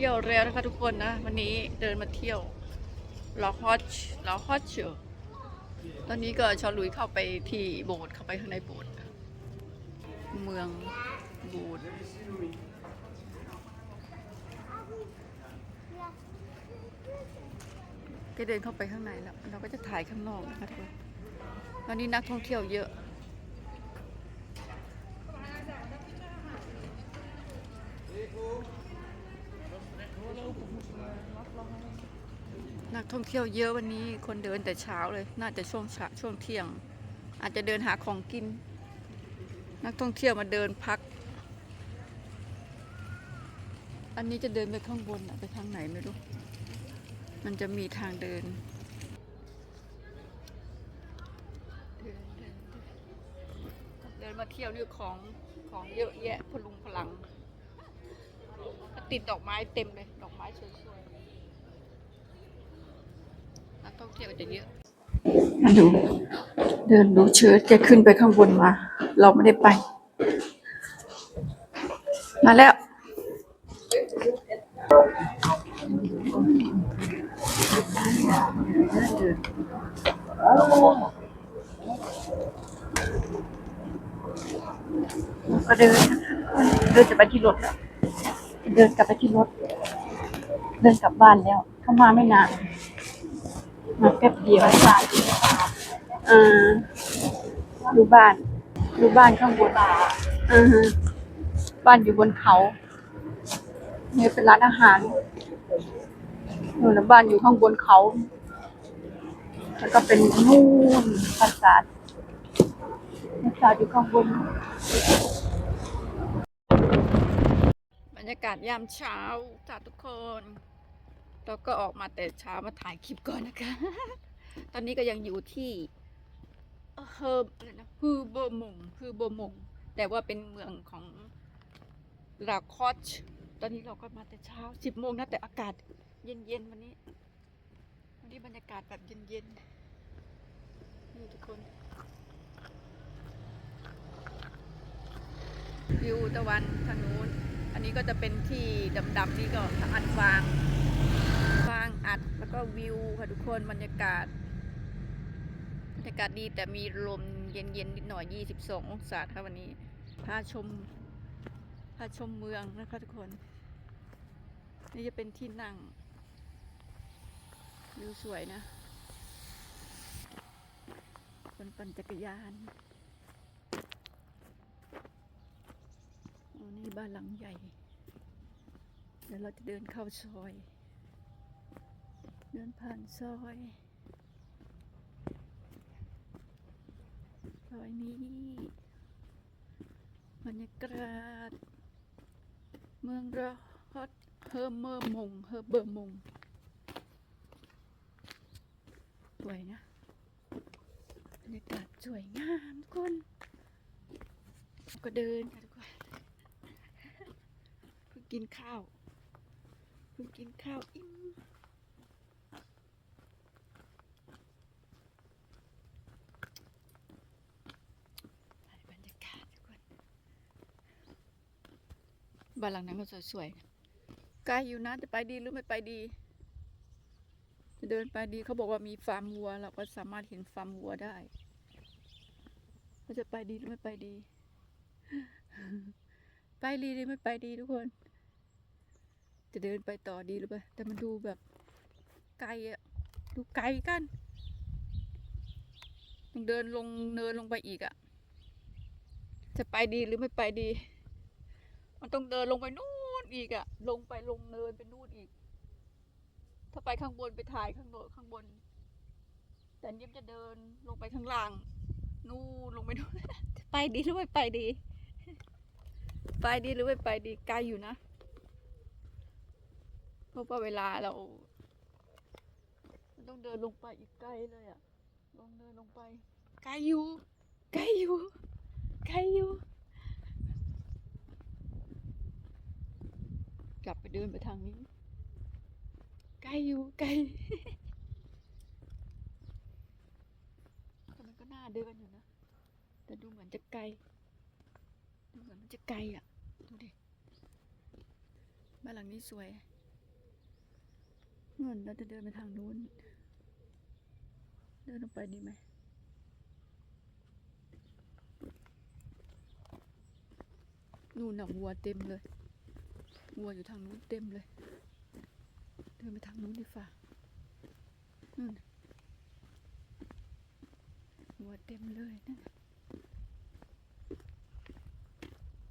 ที่ยวแล้วนะคะทุกคนนะ วันนี้เดินมาเที่ยวลอฮอชลอฮอชเชอตอนนี้ก็ชอลุยเข้าไปที่โบสถ์เข้าไปข้างในโบสถ์เมืองโบูดก็เดินเข้าไปข้างในแล้ว เราก็จะถ่ายข้างนอกนะคะทุกคนตอนนี้นักท่องเที่ยวเยอะ นักท่อง เที่ยวเยอะวันนี้คนเดินแต่เช้าเลย น่าจะช่วงเช้าช่วงเที่ยง อาจจะเดินหาของกิน นักท่องเที่ยวมาเดินพัก อันนี้จะเดินไปข้างบนไปทางไหนไม่รู้ มันจะมีทางเดินเดินมาเที่ยวนี่ของของเยอะแยะพลุงพลังติดดอกไม้เต็มเลย ดอกไม้สวยๆ นักท่องเที่ยวจะเยอะมาดู เดินดูเชิดแกขึ้นไปข้างบนมา เราไม่ได้ไป มาแล้ว ก็เดิน เดินจะไปที่รถแล้วเดินกลับไปที่รถ เดินกลับบ้านแล้วเข้ามาไม่นาน มาแป๊บเดียวบ้านอ่าดูบ้านดูบ้านข้างบนอ่าฮะบ้านอยู่บนเขาเนี่ยเป็นร้านอาหารนู่นบ้านอยู่ข้างบนเขา แล้วก็เป็นนู่นปราสาทปราสาทอยู่ข้างบน บรรยากาศยามเช้าจ้าทุกคน เราก็ออกมาแต่เช้ามาถ่ายคลิปก่อนนะคะ ตอนนี้ก็ยังอยู่ที่เฮอร์มนะคือเบมงฮือเบมง แต่ว่าเป็นเมืองของลาคอชตอนนี้เราก็มาแต่เช้าสิบโมงนะแต่อากาศเย็นๆวันนี้ วันนี้บรรยากาศแบบเย็นๆ นี่ทุกคน วิวตะวันทางนู้น อันนี้ก็จะเป็นที่ดำๆนี่ก็อัดฟางฟาง อัดแล้วก็วิวค่ะทุกคนบรรยากาศบรรยากาศดีแต่มีลมเย็นๆนิดหน่อย 22 องศาค่ะวันนี้พาชมพาชมเมืองนะคะทุกคน นี่จะเป็นที่นั่งวิวสวยนะ คนปั่นจักรยานอ๋อนี่บ้านหลังใหญ่ เดี๋ยวเราจะเดินเข้าซอย เดินผ่านซอยซอยนี้บรรยากาศเมืองระฮอตเฮอร์เมอร์มงเฮอร์เบอร์มงสวยนะบรรยากาศสวยงามทุกคนก็เดินค่ะทุกคนเพิ่งกินข้าวเพิ่งกินข้าวอิ่มถ่ายบรรยากาศทุกคน บ้านหลังนั้นก็สวยๆนะไกลอยู่นะจะไปดีหรือไม่ไปดี จะเดินไปดีเขาบอกว่ามีฟาร์มวัว เราก็สามารถเห็นฟาร์มวัวได้เราจะไปดีหรือไม่ไปดี ไปดีหรือไม่ไปดีทุกคน จะเดินไปต่อดีหรือเปล่าแต่มันดูแบบไกลอะดูไกลกันต้องเดินลงเนินลงไปอีกอะจะไปดีหรือไม่ไปดี มันต้องเดินลงไปนู่นอีกอะลงไปลงเนินไปนู่นอีก ถ้าไปข้างบนไปถ่ายข้างโนข้างบน แต่เนี้ยจะเดินลงไปข้างล่าง นู่นลงไปนู่นไปดีหรือไม่ไปดี ไปดีหรือไม่ไปดีไกลอยู่นะเพราะว่าเวลาเรา มันต้องเดินลงไปอีกไกลเลยอะลงเดินลงไปไกลอยู่ไกลอยู่ไกลอยู่ ลับไปเดินไปทางนี้ ไกลอยู่ไกลแต่มันก็น่าเดินอยู่นะ แต่ดูเหมือนจะไกล ดูเหมือนมันจะไกลอะ ดูดิ บ้านหลังนี้สวย เงินเราจะเดินไปทางนู้น เดินลงไปดีไหมนู่นน่ะวัวเต็มเลย วัวอยู่ทางนู้นเต็มเลย เดินไปทางนู้นดีฝ่านู่นวัวเต็มเลยนั่น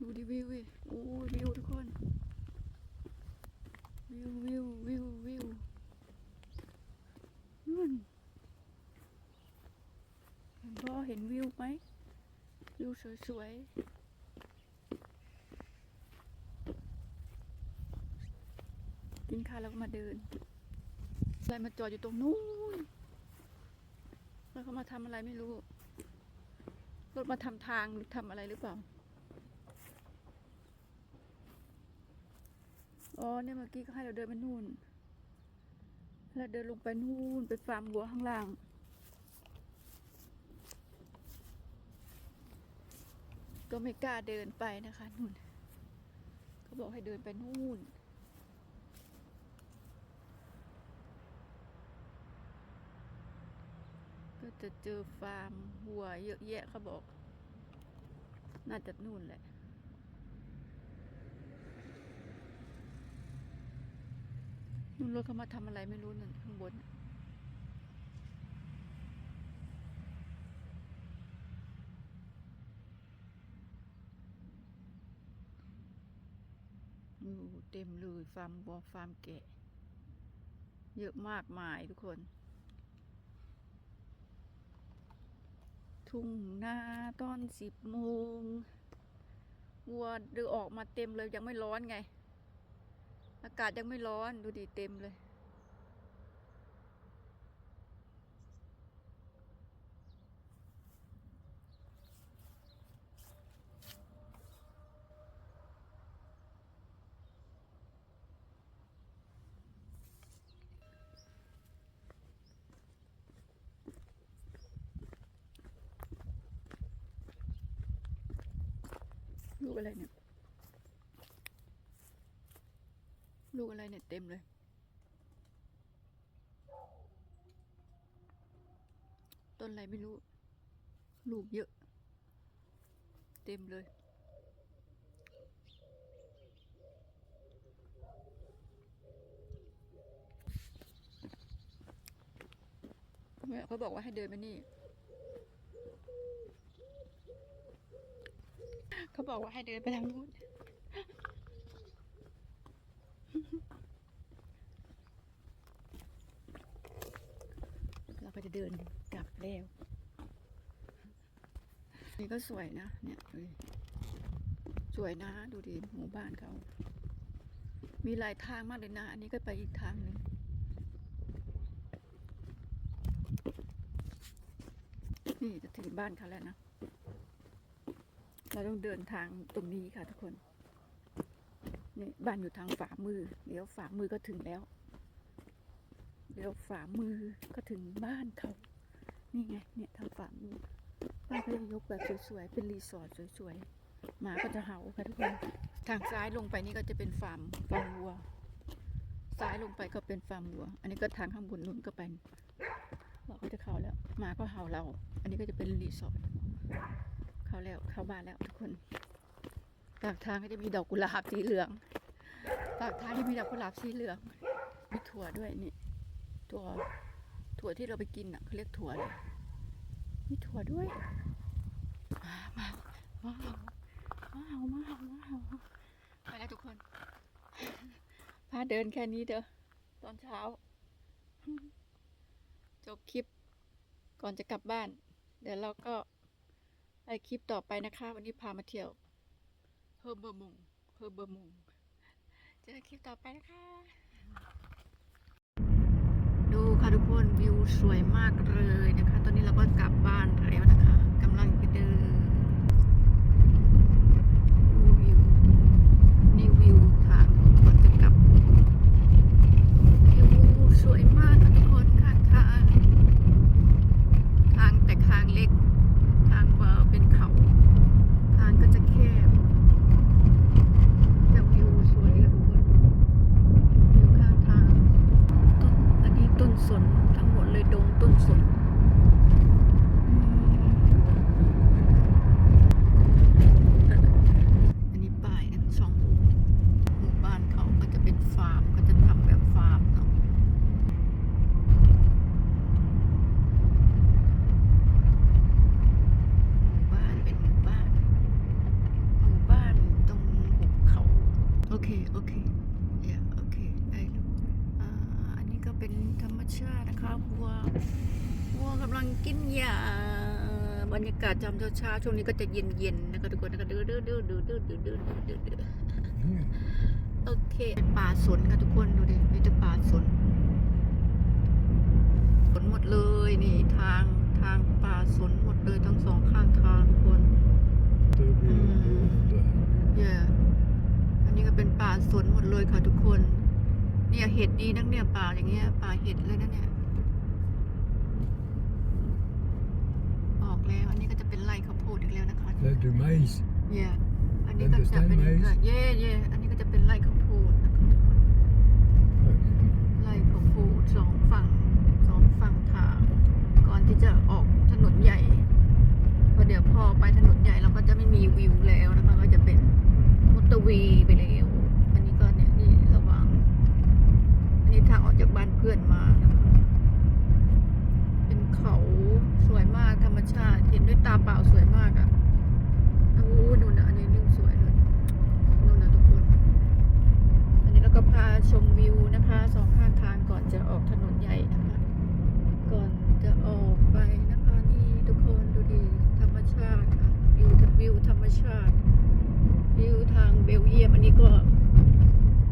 ดูดิวิวโอ้วิวทุกคน วิววิววิววิวนู่นเห็นบ่อเห็นวิวไหมวิวสวยๆ กินข้าวแล้วก็มาเดินอะไรมาจอดอยู่ตรงนู้นแล้วเขามาทำอะไรไม่รู้ รถมาทำทางหรือทำอะไรหรือเปล่า อ๋อเนี่ยเมื่อกี้ก็ให้เราเดินไปนู่น แล้วเดินลงไปนู่นไปฟาร์มวัวข้างล่างก็ไม่กล้าเดินไปนะคะนู่นเขาบอกให้เดินไปนู่น ก็จะเจอฟาร์มวัวเยอะแยะเขาบอก น่าจะนู่นแหละ นู่นรถเขามาทำอะไรไม่รู้นั่นข้างบนเต็มเลยฟาร์มวัวฟาร์มแกะ เยอะมากมายทุกคน ทุ่งนาตอนสิบโมงวัวดูออกมาเต็มเลยยังไม่ร้อนไง อากาศยังไม่ร้อนดูดีเต็มเลย ลูกอะไรเนี่ย ลูกอะไรเนี่ยเต็มเลย ต้นอะไรไม่รู้ ลูกเยอะ เต็มเลยเนี่ยเขาบอกว่าให้เดินไปนี่ เขาบอกว่าให้เดินไปทางนู้นเราก็จะเดินกลับแล้ว นี่ก็สวยนะ เนี่ยดูดิสวยนะ ดูดิหมู่บ้านเขา มีหลายทางมากเลยนะ อันนี้ก็ไปอีกทางหนึ่งนี่จะถึงบ้านเขาแล้วนะ เราต้องเดินทางตรงนี้ค่ะทุกคน นี่บ้านอยู่ทางฝ่ามือ เดี๋ยวฝ่ามือก็ถึงแล้ว เดี๋ยวฝ่ามือก็ถึงบ้านเขา นี่ไง เนี่ยทางฝ่ามือ บ้านเขาจะยกแบบสวยๆ เป็นรีสอร์ทสวยๆ หมาก็จะเห่าค่ะทุกคน ทางซ้ายลงไปนี่ก็จะเป็นฟาร์มฟาร์มวัว ซ้ายลงไปก็เป็นฟาร์มวัว อันนี้ก็ทางข้างบนนู้นก็เป็นเราก็จะเข้าแล้วหมาก็เห่าเรา อันนี้ก็จะเป็นรีสอร์ท เข้าแล้วเข้าบ้านแล้วทุกคนปากทางก็จะมีดอกกุหลาบสีเหลืองปากทางที่มีดอกกุหลาบสีเหลืองมีถั่วด้วยนี่ถั่วถั่วที่เราไปกินอะเขาเรียกถั่วเลยมีถั่วด้วยมามาว้าวว้าวว้าวว้าวไปแล้วทุกคนพาเดินแค่นี้เด้อตอนเช้าจบคลิปก่อนจะกลับบ้าน เดี๋ยวเราก็ ไปคลิปต่อไปนะคะ วันนี้พามาเที่ยวเฮอร์เบอร์มุงเฮอร์เบอร์มุงเจอกันคลิปต่อไปนะคะ ดูค่ะทุกคนวิวสวยมากเลยนะคะ ตอนนี้เราก็กลับบ้านแล้วนะคะกำลังไปเดินดูวิวนี่วิวทางก่อนจะกลับวิวสวยมากค่ะทุกคนข้างทาง ทางแต่ทางเล็ก ทางเบอเป็นเขา ทางก็จะแคบแต่วิวสวยค่ะทุกคนวิวข้างทางต้น เนี่ยโอเคได้ลูกอ่าอันนี้ก็ เป็นธรรมชาตินะคะวัววัวกำลังกินหญ้าบรรยากาศจำเช้าๆช่วงนี้ก็จะเย็นๆนะคะทุกคนนะคะดื้อดื้อดื้อดื้อดื้อดื้อดื้อดื้อดื้อโอเคเป็นป่าสนค่ะทุกคนดูดิมีแต่ป่าสนสนหมดเลยนี่ทางทางป่าสนหมดเลยทั้งสองข้างทางทุกคนเย่อันนี้ก็เป็นป่าสนหมดเลยค่ะทุกคน เนี่ยเห็ดดีนักเนี่ยป่าอย่างเงี้ยป่าเห็ดเลยนะเนี่ยออกแล้วอันนี้ก็จะเป็นไร่ข้าวโพดอีกแล้วนะคะ They do maize. เย่อันนี้ก็จะเป็น Understand, mate? เย่เย่อันนี้ก็จะเป็นไร่ข้าวโพดนะคะทุกคนไร่ข้าวโพดสองฝั่งสองฝั่งทาง ก่อนที่จะออกถนนใหญ่เพราะเดี๋ยวพอไปถนนใหญ่เราก็จะไม่มีวิวแล้วนะคะก็จะเป็นมอเตอร์เวย์ไปแล้วอันนี้ก็เนี่ยนี่ระวัง อันนี้ทางออกจากบ้านเพื่อนมานะคะ เป็นเขาสวยมากธรรมชาติ เห็นด้วยตาเปล่าสวยมากอะ่ะโอ้ดูนะอันนี้นิ่งสวยเลยนู่นนะทุกคน อันนี้เราก็พา ชมวิวนะคะสองข้างทางก่อนจะออกถนนใหญ่นะคะ ก่อนจะออกไปนะคะนี่ทุกคนดูดีธรรมชาติค่ะวิววิวธรรมชาติวิวทางเบลเยียมอันนี้ก็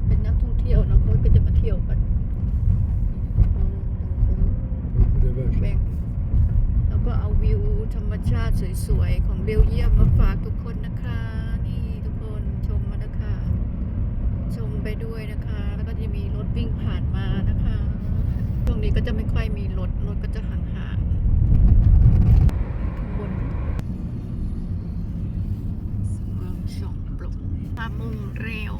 เป็นนักท่องเที่ยวเนาะเขาก็จะมาเที่ยวกันแบ่งแล้วก็เอาวิวธรรมชาติสวยๆของเบลเยียมมาฝากทุกคนนะคะ นี่ทุกคนชมมานะคะ ชมไปด้วยนะคะ วิ่งผ่านมานะคะ ช่วงนี้ก็จะไม่ค่อยมีรถ รถก็จะห่างๆข้างบนเมืองชองปลงตามุงเร็ว